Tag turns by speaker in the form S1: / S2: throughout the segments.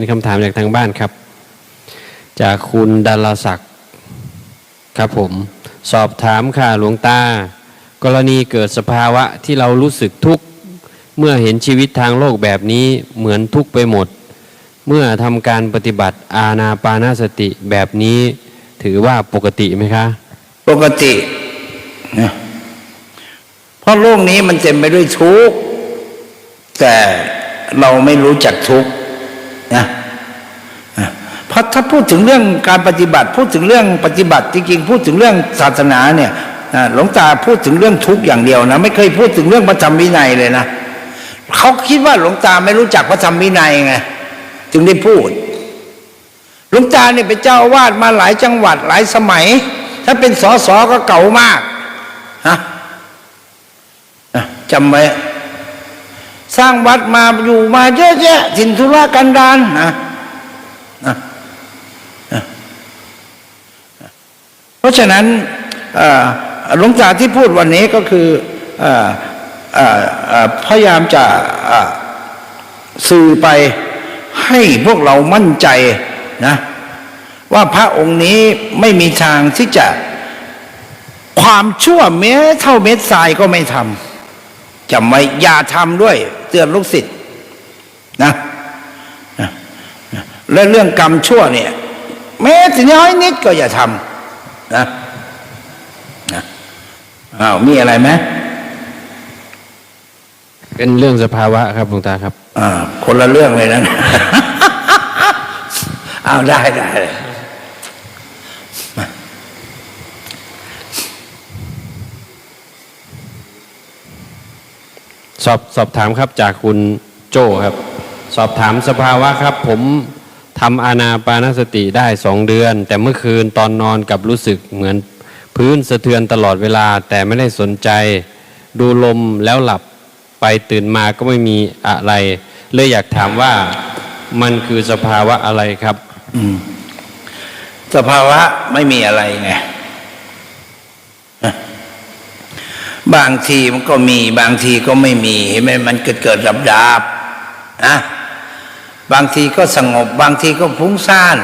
S1: มีคำถามจากทางบ้านครับ จากคุณดาราศักดิ์ครับผม สอบถามค่ะหลวงตา กรณีเกิดสภาวะที่เรารู้สึกทุกข์ เมื่อเห็นชีวิตทางโลกแบบนี้เหมือนทุกข์ไปหมด เมื่อทำการปฏิบัติอาณาปานาสติแบบนี้ถือว่าปกติไหมคะ
S2: ปกตินะเพราะโลกนี้มันเต็มไปด้วยทุกข์แต่เราไม่รู้จักทุกข์ นะเพราะถ้าพูดถึงเรื่องการปฏิบัติ พูดถึงเรื่องปฏิบัติจริงๆพูดถึงเรื่องศาสนาเนี่ยหลวงตาพูดถึงเรื่องทุกข์อย่างเดียวนะไม่เคยพูดถึงเรื่องพระธรรมวินัยเลยนะเขาคิดว่าหลวงตาไม่รู้จักพระธรรมวินัยไงจึงได้พูดหลวงตาเนี่ยเป็นเจ้าอาวาสมาหลายจังหวัดหลายสมัย ถ้าเป็นสอสอก็เก่ามากฮะจำไว้ สร้างวัดมาอยู่มาเยอะแยะสินธุระกันดานนะนะเพราะฉะนั้นหลวงตาที่พูดวันนี้ก็คืออพยายามจะสื่อไปให้พวกเรามั่นใจนะว่าพระองค์นี้ไม่มีทางที่จะความชั่วแม้เท่าเม็ดทรายก็ไม่ทำ จำไว้อย่าทำด้วย เตือนลูกศิษย์นะนะนะและเรื่องกรรมชั่วเนี่ย แม้แต่น้อยนิดก็อย่าทำนะนะอ้าวมีอะไรไหม
S1: เป็นเรื่องสภาวะครับหลวงตาครับ
S2: อ่า คนละเรื่องเลยนะ อ้าวได้ได้
S1: สอบสอบถามครับจากคุณโจครับ สอบถามสภาวะครับ ผมทำอานาปานสติได้สองเดือน แต่เมื่อคืนตอนนอนกับรู้สึกเหมือนพื้นสะเทือนตลอดเวลา แต่ไม่ได้สนใจ ดูลมแล้วหลับไปตื่นมาก็ไม่มีอะไร เลยอยากถามว่ามันคือสภาวะอะไรครับ
S2: สภาวะไม่มีอะไรไง บางทีมันก็มี บางทีก็ไม่มีเห็นไหมมันเกิดเกิดดับดับนะบางทีก็สงบ บางทีก็ฟุ้งซ่าน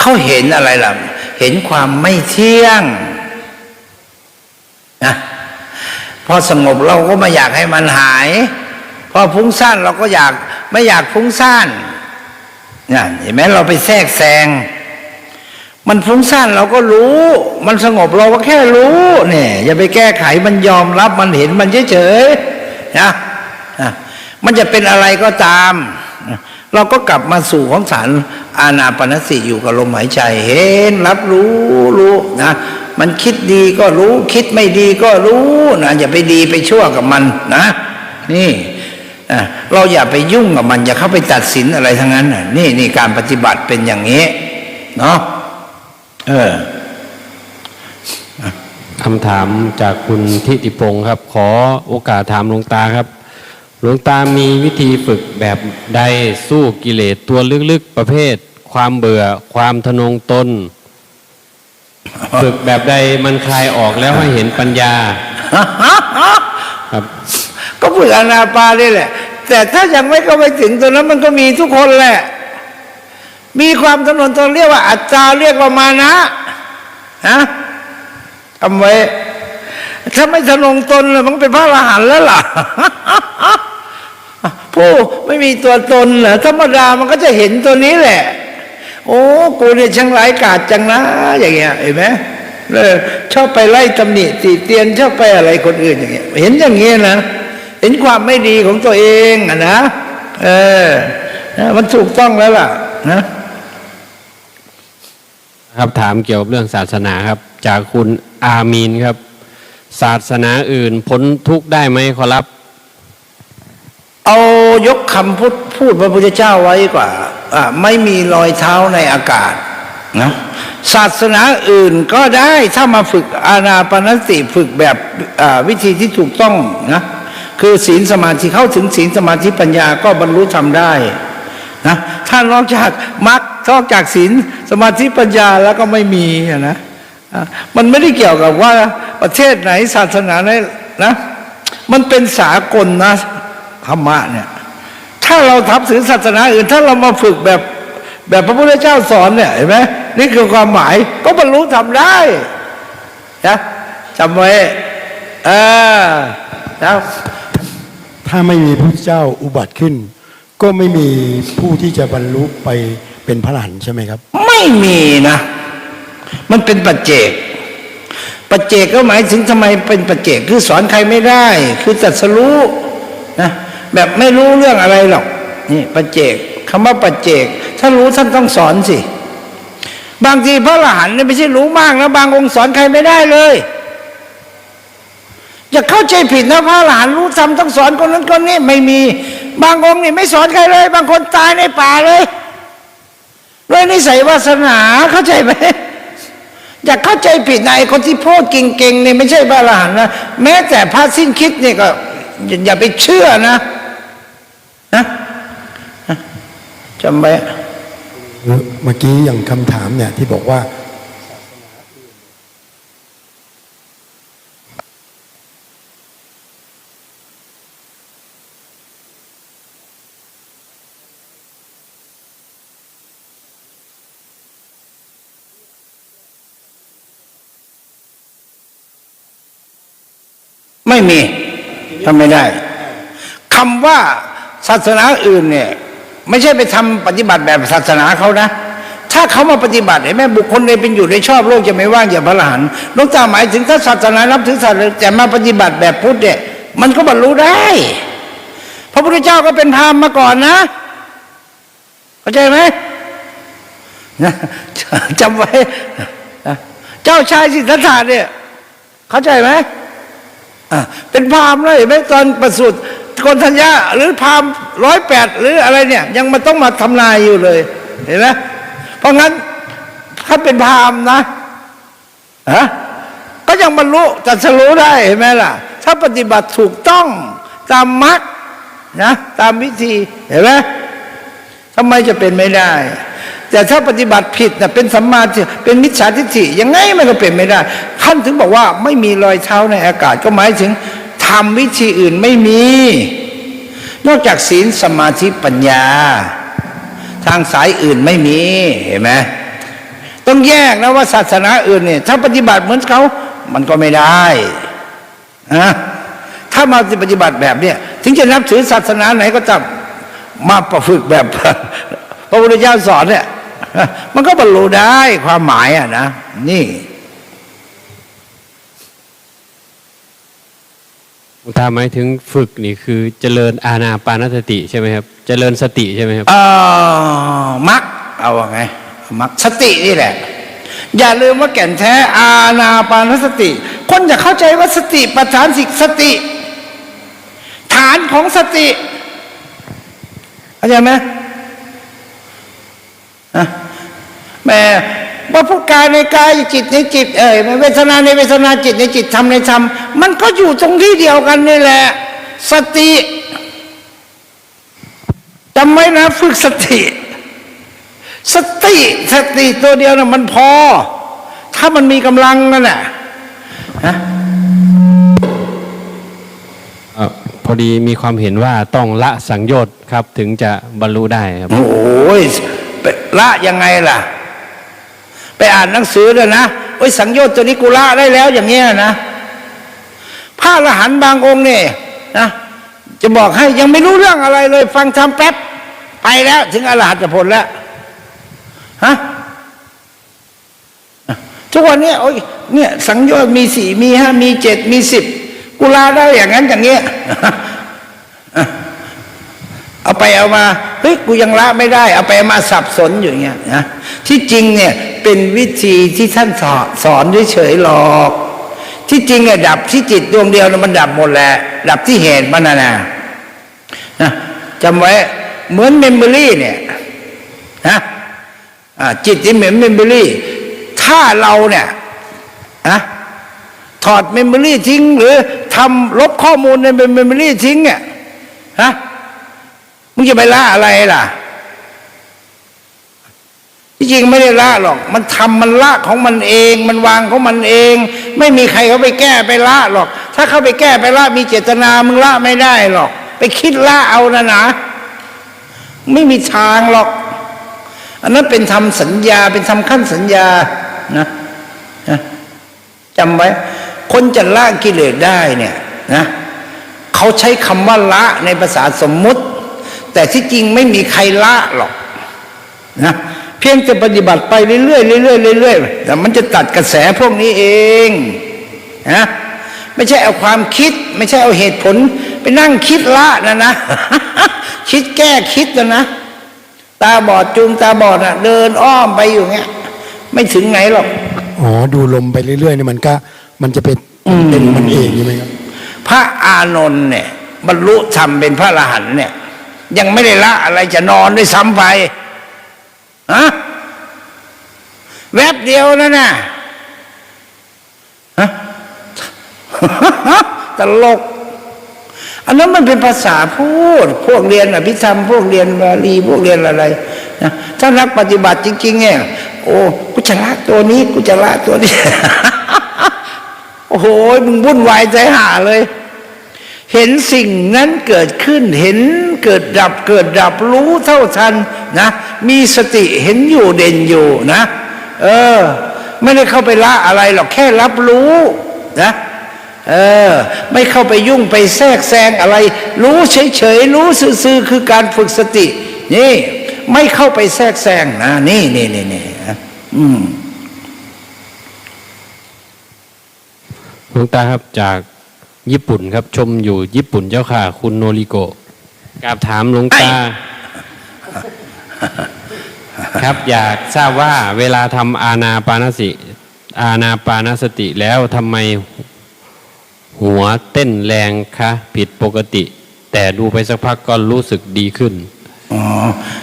S2: เขาเห็นอะไรล่ะ เห็นความไม่เที่ยงนะพอสงบเราก็ไม่อยากให้มันหาย พอฟุ้งซ่านเราก็อยากไม่อยากฟุ้งซ่านนี่เห็นไหมเราไปแทรกแซง มันฟุ้งซ่านเราก็รู้ มันสงบเราก็แค่รู้เนี่ยอย่าไปแก้ไขมันยอมรับมันเห็นมันเฉยๆนะอะมันจะเป็นอะไรก็ตาม เราก็กลับมาสู่ของสารอาณาปณสิอยู่กับลมหายใจเห็นรับรู้รู้นะมันคิดดีก็รู้คิดไม่ดีก็รู้นะอย่าไปดีไปชั่วกับมันนะ นี่เราอย่าไปยุ่งกับมัน อย่าเข้าไปตัดสินอะไรทั้งนั้นนี่นี่การปฏิบัติเป็นอย่างนี้ เนาะ เออ
S1: คำถามจากคุณทิติพงศ์ครับ ขอโอกาสถามหลวงตาครับ หลวงตามีวิธีฝึกแบบใดสู้กิเลสตัวลึกๆประเภท ความเบื่อความทะนงตนฝึกแบบใดมันคลายออกแล้วให้เห็นปัญญา ครับ
S2: ก็ฝึกอนาปานี่แหละ แต่ถ้ายังไม่เข้าไปถึงตรงนั้นมันก็มีทุกคนแหละ มีความถนวนตนเรียกว่าอัตตาเรียกว่ามานะฮะทำไว้ถ้าไม่ทะนงตนเลยมันเป็นพระอรหันต์แล้วล่ะผู้ไม่มีตัวตนเหรอธรรมดามันก็จะเห็นตัวนี้แหละ โอ้กูเนี่ยช่างไร้กาจจังนะ อย่างเงี้ยเห็นไหมเลยชอบไปไล่ตำหนิติเตียนชอบไปอะไรคนอื่นอย่างเงี้ย เห็นอย่างเงี้ยนะเห็นความไม่ดีของตัวเองอะนะเออมันถูกต้องแล้วล่ะนะ
S1: ครับถามเกี่ยวกับเรื่องศาสนาครับ จากคุณอามีนครับ ศาสนาอื่นพ้นทุกข์ได้ไหมขอรับ
S2: เอายกคำพูดพูดพระพุทธเจ้าไว้กว่าไม่มีรอยเท้าในอากาศนะศาสนาอื่นก็ได้ถ้ามาฝึกอานาปานสติฝึกแบบวิธีที่ถูกต้องนะคือศีลสมาธิเข้าถึงศีลสมาธิปัญญาก็บรรลุทำได้นะถ้านอกจากมรรค นอกจากศีลสมาธิปัญญาแล้วก็ไม่มีนะมันไม่ได้เกี่ยวกับว่าประเทศไหนศาสนาไหนนะมันเป็นสากลนะธรรมะเนี่ย ถ้าเราทับถือศาสนาอื่น ถ้าเรามาฝึกแบบแบบพระพุทธเจ้าสอนเนี่ยเห็นไหมนี่คือความหมายก็บรรลุทำได้นะจำไว้เออนะ
S3: ถ้าไม่มีพระเจ้าอุบัติขึ้น ก็ไม่มีผู้ที่จะบรรลุไป เป็นพระอรหันใช่ไหมครับ
S2: ไม่มีนะ มันเป็นปัจเจกปัจเจกก็หมายถึงทำไมเป็นปัจเจกคือสอนใครไม่ได้ คือตรัสรู้นะแบบไม่รู้เรื่องอะไรหรอกนี่ปัจเจกคำว่าปัจเจก ถ้ารู้ท่านต้องสอนสิ บางทีพระอรหันเนี่ยไม่ใช่รู้มากนะบางองค์สอนใครไม่ได้เลยอย่าเข้าใจผิดนะพระอรหันรู้ทำต้องสอนคนนั้นคนนี้ไม่มี บางองค์นี่ไม่สอนใครเลย บางคนตายในป่าเลย ด้วยนิสัยวาสนาเข้าใจไหมอย่าเข้าใจผิดนคนที่พูดเก่งๆเนี่ยไม่ใช่พระอรหันต์นะแม้แต่พระสิ้นคิดเนี่ยก็ อย่าไปเชื่อนะนะนะจำไว้
S3: เมื่อกี้อย่างคำถามเนี่ยที่บอกว่า
S2: ไม่มีทำไม่ได้คำว่าศาสนาอื่นเนี่ย ไม่ใช่ไปทำปฏิบัติแบบศาสนาเขานะถ้าเขามาปฏิบัติเห็นไหมบุคคลใดเป็นอยู่ในชอบโลกจะไม่ว่างอย่าพระรหันต์หลวงตาหมายถึงถ้าศาสนานับถือศาสนาแต่มาปฏิบัติแบบพุทธเนี่ยมันก็บรรลุได้ พระพุทธเจ้าก็เป็นพราหมณ์มาก่อนนะ เข้าใจไหมนะจำไว้ เจ้าชายสิทธัตถะเนี่ย เข้าใจไหม เป็นพราหมณ์เลยไหมตอนประสูติคนทัญญาหรือพราหมณ์ร้อยแปดหรืออะไรเนี่ย ยังมาต้องมาทำนายอยู่เลย เห็นไหมเพราะงั้นถ้าเป็นพราหมณ์นะฮะก็ยังบรรลุตรัสรู้ได้เห็นไหมล่ะ ถ้าปฏิบัติถูกต้องตามมรรคนะ ตามวิธีเห็นไหมทำไมจะเป็นไม่ได้ แต่ถ้าปฏิบัติผิดนะเป็นสัมมาทิฏฐิเป็นมิจฉาทิฏฐิยังไงมันก็เป็นไม่ได้ ท่านถึงบอกว่าไม่มีรอยเท้าในอากาศก็หมายถึงทำวิธีอื่นไม่มี นอกจากศีลสมาธิปัญญา ทางสายอื่นไม่มีเห็นไหมต้องแยกนะว่าศาสนาอื่นเนี่ยถ้าปฏิบัติเหมือนเขามันก็ไม่ได้นะถ้ามาปฏิบัติแบบเนี้ยถึงจะนับถือศาสนาไหนก็ตามมาประฝึกแบบพระพุทธเจ้าสอนเนี่ย มันก็บรรลุได้ความหมายอะนะนี่
S1: หลวงตาหมายถึงฝึกนี่คือเจริญอาณาปานสติใช่ไหมครับ เจริญสติใช่ไหมครับ
S2: เออมักเอาว่าไงมักสตินี่แหละ อย่าลืมว่าแก่นแท้อาณาปานสติ คนจะเข้าใจว่าสติประธานสิกสติ ฐานของสติเข้าใจไหมอะ แม่ว่าพูดกายในกายจิตในจิต เอ่ยเวทนาในเวทนาจิตในจิตธรรมในธรรมมันก็อยู่ตรงที่เดียวกันนี่แหละ สติจำไว้นะฝึกสติ สติสติตัวเดียวนะมันพอ ถ้ามันมีกำลังนั่นแหละฮะ
S1: เอ่อพอดีมีความเห็นว่าต้องละสังโยชน์ครับ ถึงจะบรรลุได้ครับ
S2: โอ้ยไปละยังไงล่ะ ไปอ่านหนังสือเลยนะโอ้ยสังโยชน์ตัวนี้กูละได้แล้วอย่างเงี้ยนะพระอรหันต์บางองค์เนี่ยนะจะบอกให้ยังไม่รู้เรื่องอะไรเลย ฟังทำแป๊บไปแล้ว ถึงอรหัตผลแล้วฮะทุกวันนี้โอ้ยเนี่ย สังโยชน์มีสี่มีห้ามีเจ็ดมีสิบกูลาได้อย่างนั้นอย่างเงี้ย เอาไปเอามาเฮ้ยกูยังละไม่ได้ เอาไปเอามาสับสนอยู่อย่างเงี้ยนะที่จริงเนี่ยเป็นวิธีที่ท่านสอนสอนเฉยๆหรอก ที่จริงเนี่ยดับที่จิตดวงเดียวนะมันดับหมดแหละดับที่เหตุมันนะนะนะจำไว้เหมือนเมมโมรี่เนี่ยนะจิตที่เหมือนเมมโมรี่ถ้าเราเนี่ยนะถอดเมมโมรี่ทิ้ง หรือทำลบข้อมูลในเมมโมรี่ทิ้งเนี่ยฮะ มึงจะไปละอะไรล่ะที่จริงไม่ได้ละหรอก มันทำมันละของมันเอง มันวางของมันเอง ไม่มีใครเขาไปแก้ไปละหรอก ถ้าเขาไปแก้ไปละมีเจตนามึงละไม่ได้หรอก ไปคิดละเอานะนะไม่มีทางหรอก อันนั้นเป็นทำสัญญาเป็นทำขั้นสัญญานะนะจำไว้ คนจะละกิเลสได้เนี่ยนะเขาใช้คำว่าละในภาษาสมมุติ แต่ที่จริงไม่มีใครละหรอกนะเพียงจะปฏิบัติไปเรื่อยๆเรื่อยๆเรื่อยๆแต่มันจะตัดกระแสพวกนี้เองนะไม่ใช่เอาความคิด ไม่ใช่เอาเหตุผล ไปนั่งคิดละนะนะ คิดแก้คิดนะนะ ตาบอดจูงตาบอดอะเดินอ้อมไปอยู่เงี้ย ไม่ถึงไหนหรอก
S3: อ๋อดูลมไปเรื่อยๆเนี่ยมันก็ มันจะเป็นเป็นมันเองใช่ไหมครับ
S2: พระอานนท์เนี่ย บรรลุธรรมเป็นพระอรหันต์เนี่ย ยังไม่ได้ละอะไรจะนอนด้วยซ้ำไปฮะแวบเดียวนะน่ะฮะตลก อันนั้นมันเป็นภาษาพูด พวกเรียนอภิธรรมพวกเรียนบาลีพวกเรียนอะไรนะถ้านักปฏิบัติจริงๆเนี่ยโอ้กูจะละตัวนี้กูจะละตัวนี้ โอ้โหมึงวุ่นวายใจหาเลย เห็นสิ่งนั้นเกิดขึ้น เห็นเกิดดับเกิดดับรู้เท่าทันนะ มีสติเห็นอยู่เด่นอยู่นะ เออ ไม่ได้เข้าไปละอะไรหรอกแค่รับรู้นะเออ ไม่เข้าไปยุ่งไปแทรกแซงอะไร รู้เฉยๆรู้ซื่อๆคือการฝึกสติ นี่ ไม่เข้าไปแทรกแซงนะนี่นี่นี่นี่นะอืม
S1: หลวงตาครับจาก ญี่ปุ่นครับ ชมอยู่ญี่ปุ่นเจ้าค่ะ คุณโนริโกะกราบถามหลวงตา ครับอยากทราบว่าเวลาทำอาณาปานสติอาณาปานสติแล้วทำไมหัวเต้นแรงคะ ผิดปกติ แต่ดูไปสักพักก็รู้สึกดีขึ้น
S2: อ๋อ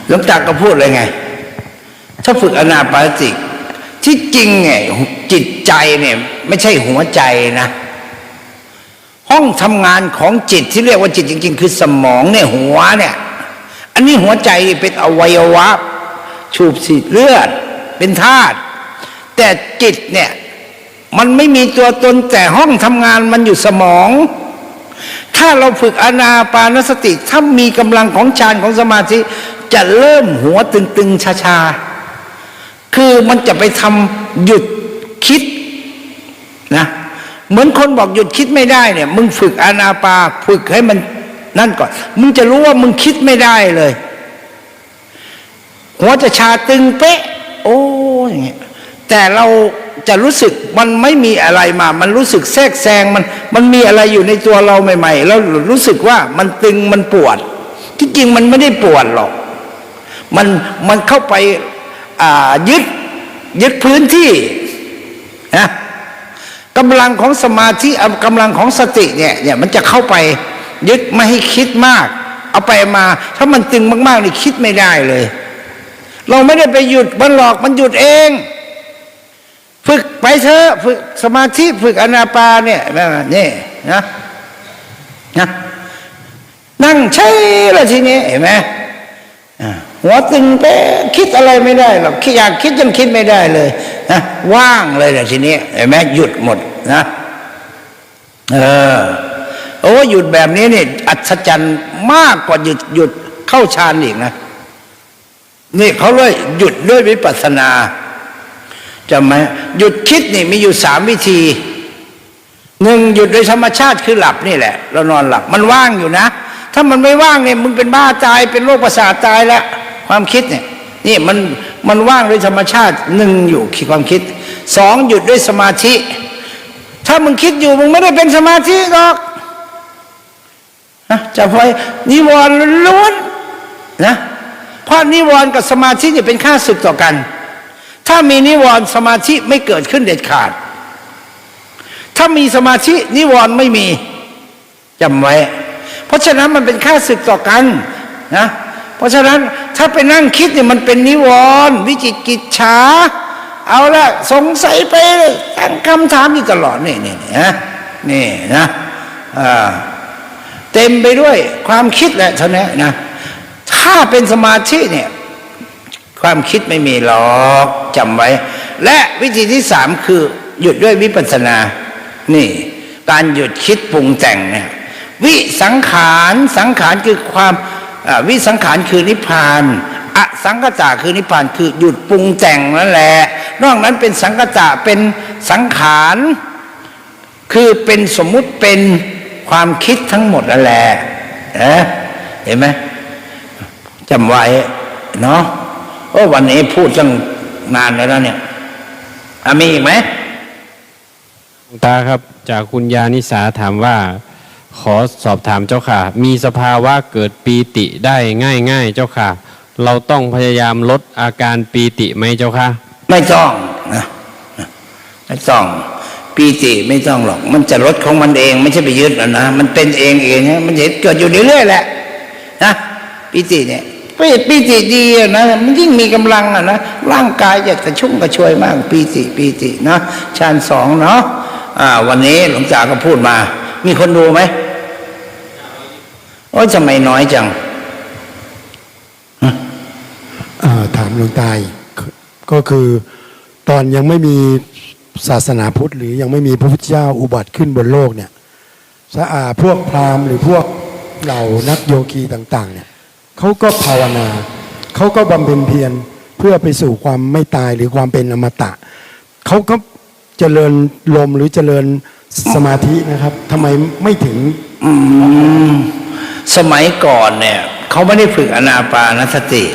S2: หลวงตาก็พูดเลยไง ถ้าฝึกอนาปานสติที่จริงไงจิตใจเนี่ย ไม่ใช่หัวใจนะ ห้องทำงานของจิตที่เรียกว่าจิตจริง ๆ คือสมองเนี่ยหัวเนี่ย อันนี้หัวใจเป็นอวัยวะชูบฉีดเลือด เป็นธาตุแต่จิตเนี่ยมันไม่มีตัวตนแต่ห้องทำงานมันอยู่สมอง ถ้าเราฝึกอนาปานสติ ถ้ามีกำลังของฌานของสมาธิ จะเริ่มหัวตึงๆชาๆ คือมันจะไปทำหยุดคิดนะ เหมือนคนบอกหยุดคิดไม่ได้เนี่ย มึงฝึกอนาปาฝึกให้มันนั่นก่อน มึงจะรู้ว่ามึงคิดไม่ได้เลย หัวจะชาตึงเป๊ะ โอ้อย่างเงี้ยแต่เราจะรู้สึกมันไม่มีอะไรมา มันรู้สึกแทรกแซงมัน มันมีอะไรอยู่ในตัวเราใหม่ ๆ แล้วรู้สึกว่ามันตึงมันปวด ที่จริงมันไม่ได้ปวดหรอก มันมันเข้าไปยึดยึดพื้นที่ กำลังของสมาธิอะกำลังของสติเนี่ยเนี่ยมันจะเข้าไปยึดไม่ให้คิดมาก เอาไปมา ถ้ามันตึงมากๆนี่คิดไม่ได้เลย เราไม่ได้ไปหยุดมันหรอกมันหยุดเองฝึกไปเถอะฝึกสมาธิฝึกอนาปาเนี่ยนะนี่นะนะนั่งใช่ละทีนี้เห็นไหม หัวตึงไปคิดอะไรไม่ได้หรอกคิดอยากคิดยังคิดไม่ได้เลยนะว่างเลยละทีนี้เห็นไหมหยุดหมดนะเออโอ้หยุดแบบนี้เนี่ยอัศจรรย์มากกว่าหยุดหยุดเข้าฌานอีกนะนี่เขาเลยหยุดด้วยวิปัสสนาจำไหมหยุดคิดนี่มีอยู่สามวิธีหนึ่งหยุดโดยธรรมชาติคือหลับนี่แหละ เรานอนหลับมันว่างอยู่นะ ถ้ามันไม่ว่างเนี่ยมึงเป็นบ้าตายเป็นโรคประสาทตายแล้วความคิดเนี่ยนี่มันมันว่างโดยธรรมชาติหนึ่งอยู่คิดความคิดสองหยุดด้วยสมาธิ ถ้ามึงคิดอยู่มึงไม่ได้เป็นสมาธิหรอกนะจะไปนิวรณ์ล้วนนะเพราะนิวรณ์กับสมาธิเนี่ยเป็นข้าศึกต่อกัน ถ้ามีนิวรณ์สมาธิไม่เกิดขึ้นเด็ดขาด ถ้ามีสมาธินิวรณ์ไม่มีจำไว้ เพราะฉะนั้นมันเป็นข้าศึกต่อกันนะเพราะฉะนั้นถ้าไปนั่งคิดเนี่ยมันเป็นนิวรณ์วิจิกิจฉาเอาละสงสัยไปตั้งคำถามอยู่ตลอดนี่นี่นี่นะนี่นะเต็มไปด้วยความคิดแหละท่านี้นะถ้าเป็นสมาธิเนี่ยความคิดไม่มีหรอกจำไว้ และวิธีที่สามคือ หยุดด้วยวิปัสสนา นี่ การหยุดคิดปรุงแต่งเนี่ย วิสังขารสังขารคือความวิสังขารคือนิพพานอสังกตะคือนิพพานคือหยุดปรุงแต่งนั่นแหละ นอกนั้นเป็นสังกตะเป็นสังขารคือเป็นสมมุติเป็นความคิดทั้งหมดนั่นแหละเห็นไหมจำไว้เนาะโอ้วันนี้พูดตั้งนานแล้วเนี่ยมีอีกไหม
S1: ตาครับ จากคุณยานิสาถามว่า ขอสอบถามเจ้าค่ะ มีสภาวะเกิดปีติได้ง่ายๆเจ้าค่ะ เราต้องพยายามลดอาการปีติไหมเจ้าค่ะ
S2: ไม่ต้องนะไม่ต้องปีติไม่ต้องหรอก มันจะลดของมันเองไม่ใช่ไปยึดนะนะมันเป็นเองเองนะมันเห็นเกิดอยู่เรื่อยๆแหละนะปีติเนี่ยปีปีติดีนะมันยิ่งมีกำลังอะนะร่างกายจะกระชุ่มกระชวยมากปีติปีตินะชานสองเนาะอ่า วันนี้หลวงจ่าก็พูดมา มีคนดูไหม อ้ยทำไมน้อยจัง
S3: อ่าถามหลวงตาอีกก็คือตอนยังไม่มีศาสนาพุทธ หรือยังไม่มีพระพุทธเจ้าอุบัติขึ้นบนโลกเนี่ยสะอาพวกพราหมณ์หรือพวกเหล่านักโยคีต่างๆเนี่ยเขาก็ภาวนาเขาก็บำเพ็ญเพียรเพื่อไปสู่ความไม่ตายหรือความเป็นอมตะเขาก็เจริญลมหรือเจริญสมาธินะครับทำไมไม่ถึง
S2: อืม สมัยก่อนเนี่ยเขาไม่ได้ฝึกอนาปานสติ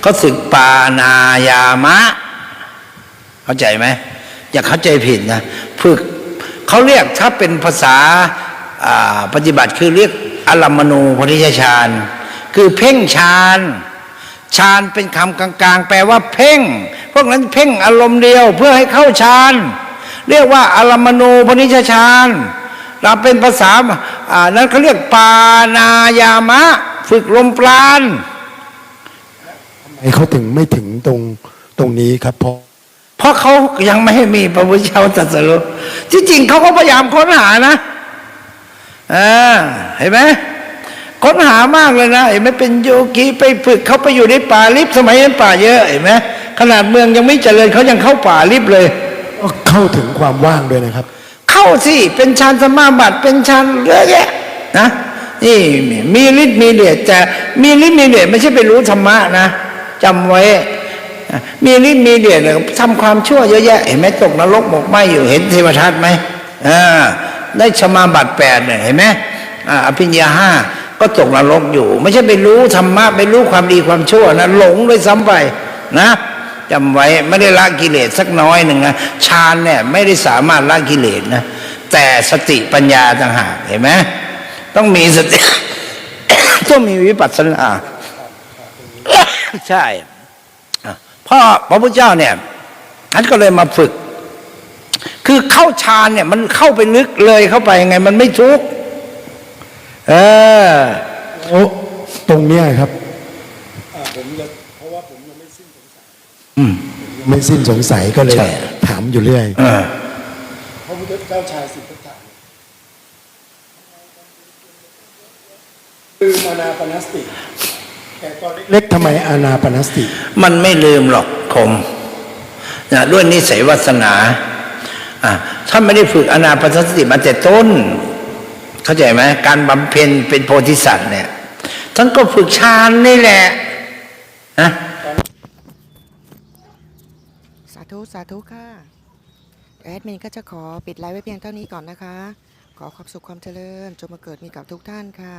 S2: เขาฝึกปานายามะ เข้าใจไหมอย่าเข้าใจผิดนะฝึกเขาเรียกถ้าเป็นภาษาปฏิบัติคือเรียกอลัมมณูปริยฌานคือเพ่งฌานฌานเป็นคำกลาง ๆ แปลว่าเพ่ง พวกนั้นเพ่งอารมณ์เดียวเพื่อให้เข้าฌานเรียกว่าอลัมมณูปนิชฌาน เราเป็นภาษาอ่านั้นเขาเรียกปานายามะ ฝึกลมปราณ
S3: ทำไมเขาถึงไม่ถึงตรงตรงนี้ครับเพราะ
S2: เพราะเขายังไม่ให้มีพระพุทธเจ้าตรัสรู้ที่จริงเขาก็พยายามค้นหานะอ่าเห็นไหมค้นหามากเลยนะเห็นไหมเป็นโยกีไปฝึกเขาไปอยู่ในป่าลิบสมัยนั้นป่าเยอะเห็นไหมขนาดเมืองยังไม่เจริญเขายังเข้าป่าลิบเลย
S3: ก็เข้าถึงความว่างด้วยนะครับ
S2: เข้าสิเป็นฌานสมาบัติเป็นฌานเยอะแยะนะนี่มีฤทธิ์มีเดชแต่มีฤทธิ์มีเดชไม่ใช่ไปรู้ธรรมะนะจำไว้ มีฤทธิ์มีเดชเนี่ยทำความชั่วเยอะแยะเห็นไหมตกนรกหมกไหมอยู่เห็นเทวทัตไหมอ่าได้สมาบัติแปดเนี่ยเห็นไหมอ่าอภิญญาห้าก็ตกนรกอยู่ ไม่ใช่ไปรู้ธรรมะไปรู้ความดีความชั่วนะหลงด้วยซ้ำไปนะ จำไว้ไม่ได้ละกิเลสสักน้อยหนึ่งนะฌานเนี่ยไม่ได้สามารถละกิเลสนะแต่สติปัญญาต่างหากเห็นไหมต้องมีสติต้องมีวิปัสสนาใช่พ่อพระพุทธเจ้าเนี่ยท่านก็เลยมาฝึก คือเข้าฌานเนี่ย มันเข้าไปลึกเลยเข้าไปยังไง มันไม่ทุกข์เออ
S3: โอตรงเนี้ยครับผมจะเพราะว่าผมยังไม่สิ้นสงสัย
S2: อืม
S3: ไม่สิ้นสงสัยก็เลย
S2: ใช่
S3: ถามอยู่เรื่อย
S2: เออ
S3: พระพุทธเจ้าชายสิทธัตถะคืออานาปนสติแต่ตอนเล็กๆทำไมอานาปนสติ
S2: มันไม่ลืมหรอกคมนะด้วยนิสัยวาสนาอะถ้าไม่ได้ฝึกอนาปานสติมาแต่ต้น เข้าใจไหมการบำเพ็ญเป็นโพธิสัตว์เนี่ยท่านก็ฝึกฌานนี่แหละนะ
S4: สา ธุ สาธุค่ะแอดมินก็จะขอปิดไลฟ์ไว้เพียงเท่านี้ก่อนนะคะ ขอความสุขความเจริญจงมาเกิดมีกับทุกท่านค่ะ